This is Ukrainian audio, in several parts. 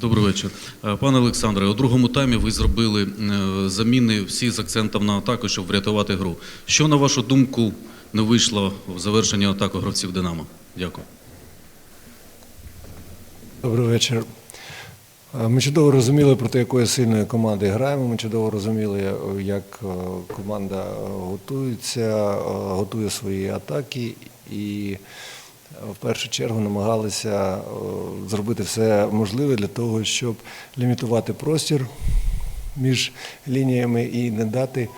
Добрий вечір. Е, Пане Олександре, у другому таймі ви зробили е, заміни всі з акцентом на атаку, щоб врятувати гру. Що, на вашу думку, не вийшло в завершенні атаку гравців Динамо? Дякую. Добрий вечір. Е, Ми чудово розуміли, проти якої сильної команди граємо. Ми чудово розуміли, як команда готується, готує свої атаки і в першу чергу намагалися е, зробити все можливе для того, щоб лімітувати простір між лініями і не дати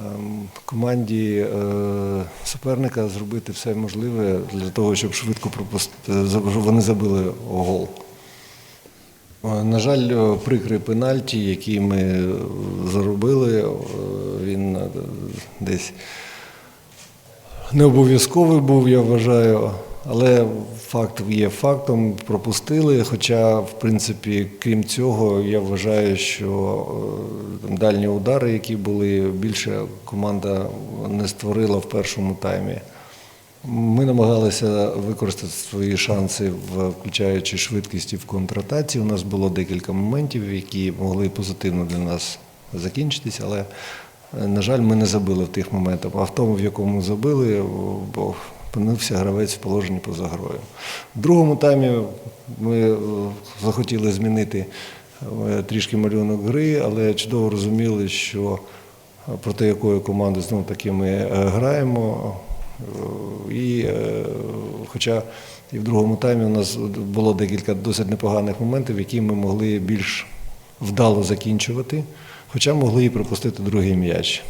ем, команді е, суперника зробити все можливе для того, щоб швидко пропустити, щоб вони забили гол. Е, На жаль, е, прикрий пенальті, який ми е, заробили, е, він е, десь не обов'язковий був, я вважаю, але факт є фактом, пропустили. Хоча, в принципі, крім цього, я вважаю, що е, там дальні удари, які були, більше команда не створила в першому таймі. Ми намагалися використати свої шанси, включаючи швидкість і в контратаці. У нас було декілька моментів, які могли позитивно для нас закінчитись, але, на жаль, ми не забили в тих моментах. А в тому, в якому забили, бо опинився гравець в положенні поза грою. В другому таймі ми е, захотіли змінити е, трішки малюнок гри, але чудово розуміли, що е, проти якої команди знову таки ми граємо. І, хоча і в другому таймі у нас було декілька досить непоганих моментів, які ми могли більш вдало закінчувати, хоча могли і пропустити другий м'яч.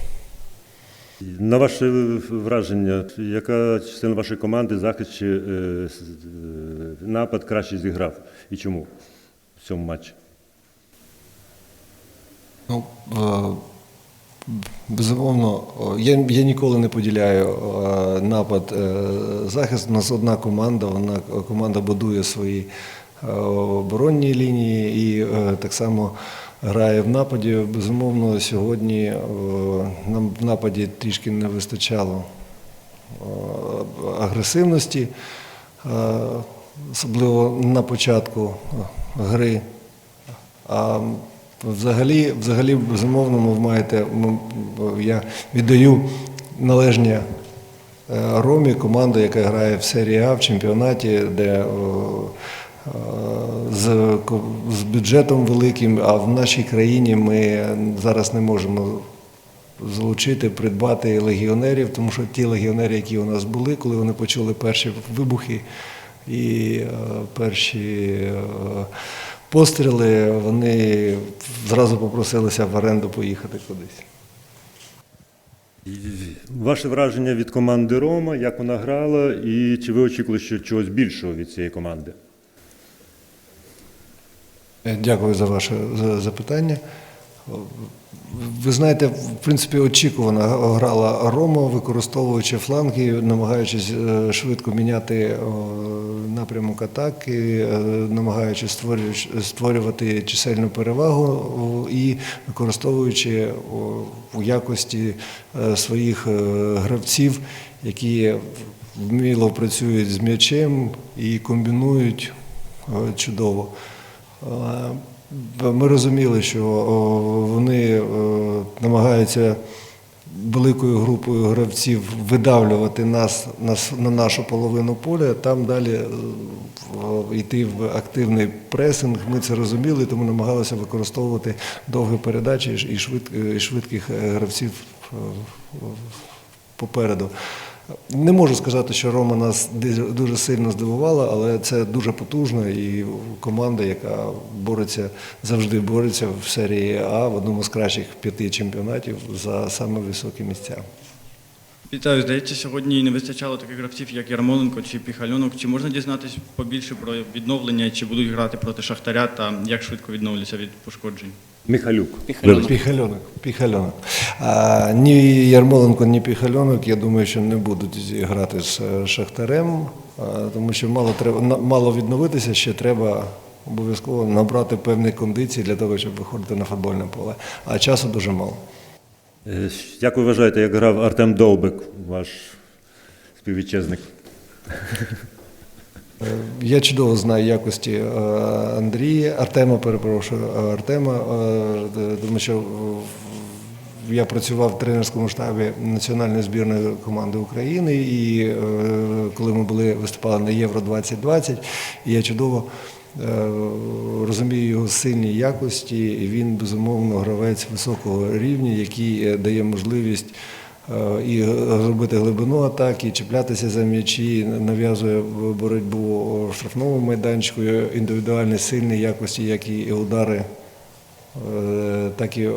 На ваше враження, яка частина вашої команди захист чи е, е, напад краще зіграв і чому в цьому матчі? Ну, е, безумовно, я, я ніколи не поділяю напад захист. У нас одна команда, вона команда будує свої оборонні лінії і так само грає в нападі. Безумовно, сьогодні е, нам в нападі трішки не вистачало е, агресивності, е, особливо на початку гри. А взагалі, взагалі, безумовно, ви маєте, я віддаю належні е, Ромі, команда, яка грає в серії А в чемпіонаті, де з, з бюджетом великим, а в нашій країні ми зараз не можемо залучити, придбати легіонерів, тому що ті легіонери, які у нас були, коли вони почули перші вибухи і е, перші е, постріли, вони зразу попросилися в оренду поїхати кудись. Ваше враження від команди Рома, як вона грала, і чи ви очікували ще чогось більшого від цієї команди? Е, Дякую за ваше запитання. Ви знаєте, в принципі, очікувано грала Рома, використовуючи фланги, намагаючись е, швидко міняти напрямок атаки, е, намагаючись створювати чисельну перевагу і використовуючи у якості е, своїх е, гравців, які вміло працюють з м'ячем і комбінують е, чудово. Е, Ми розуміли, що вони е, намагаються великою групою гравців видавлювати нас на нашу половину поля, там далі е, йти в активний пресинг. Ми це розуміли, тому намагалися використовувати довгі передачі і швид- швидких гравців попереду. Не можу сказати, що Рома нас дуже сильно здивувала, але це дуже потужна і команда, яка бореться завжди бореться в серії А в одному з кращих п'яти чемпіонатів за саме високі місця. Вітаю, здається, сьогодні не вистачало таких гравців, як Ярмоленко чи Піхальонок. Чи можна дізнатися побільше про відновлення, чи будуть грати проти Шахтаря та як швидко відновляться від пошкоджень? Михалюк. Піхальонок. Піхальонок. А, ні Ярмоленко, ні Піхальонок, я думаю, що не будуть грати з е, Шахтарем, тому що мало треба мало відновитися, ще треба обов'язково набрати певні кондиції для того, щоб виходити на футбольне поле. А часу дуже мало. Е, Як ви вважаєте, як грав Артем Довбик, ваш співвітчизник? Е, Я чудово знаю якості е, Андрія, Артема, перепрошую, е, Артема, тому що я працював в тренерському штабі національної збірної команди України, і коли ми були виступали на Євро 2020, я чудово розумію його сильні якості, і він безумовно гравець високого рівня, який дає можливість і зробити глибину атаки, чіплятися за м'ячі, нав'язує боротьбу штрафному майданчику, індивідуальні сильні якості, як і удари, е, так і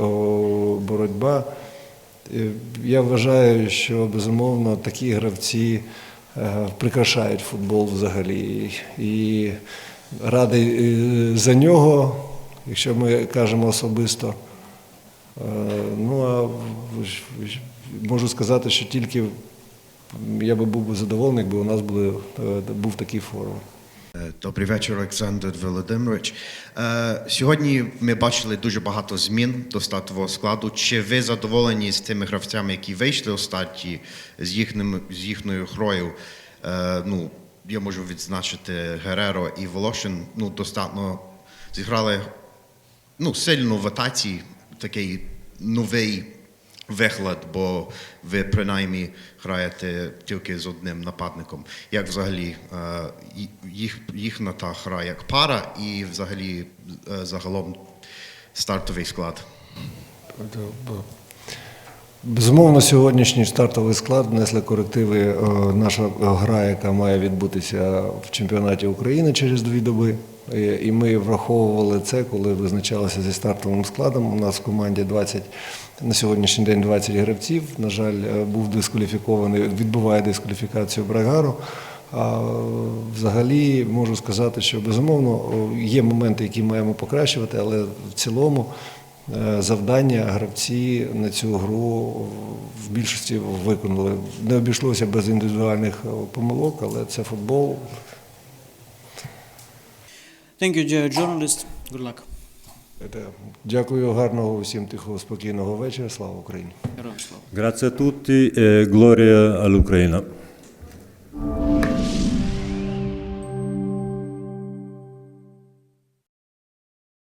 боротьба. Е, Я вважаю, що безумовно такі гравці е, прикрашають футбол взагалі. І радий за нього, якщо ми кажемо особисто. Ну а можу сказати, що тільки я би був задоволений, якби у нас були, е, був такий форум. Е, Добрий вечір, Олександр Володимирович. Е, Сьогодні ми бачили дуже багато змін до стартового складу. Чи ви задоволені з тими гравцями, які вийшли у старті з їхнім з їхньою грою? Ну, я можу відзначити Гереро і Волошин. Ну, достатньо зіграли ну, сильно в атаці, такий новий вигляд, бо ви принаймні граєте тільки з одним нападником. Як взагалі е, їх, їхна та гра як пара і взагалі е, загалом стартовий склад? Безумовно, сьогоднішній стартовий склад внесли корективи. е, Наша гра, яка має відбутися в чемпіонаті України через дві доби. Е, І ми враховували це, коли визначалися зі стартовим складом. У нас в команді 20, на сьогоднішній день 20 гравців. На жаль, е, був дискваліфікований, відбуває дискваліфікацію Брагару. А взагалі можу сказати, що безумовно є моменти, які маємо покращувати, але в цілому завдання гравці на цю гру в більшості виконали. Не обійшлося без індивідуальних е, помилок, але це футбол. Thank you, journalist. Good luck. Е, Дякую, гарного усім тихого, спокійного вечора. Слава Україні! Героям слава. A tutti e gloria all'Ucraina.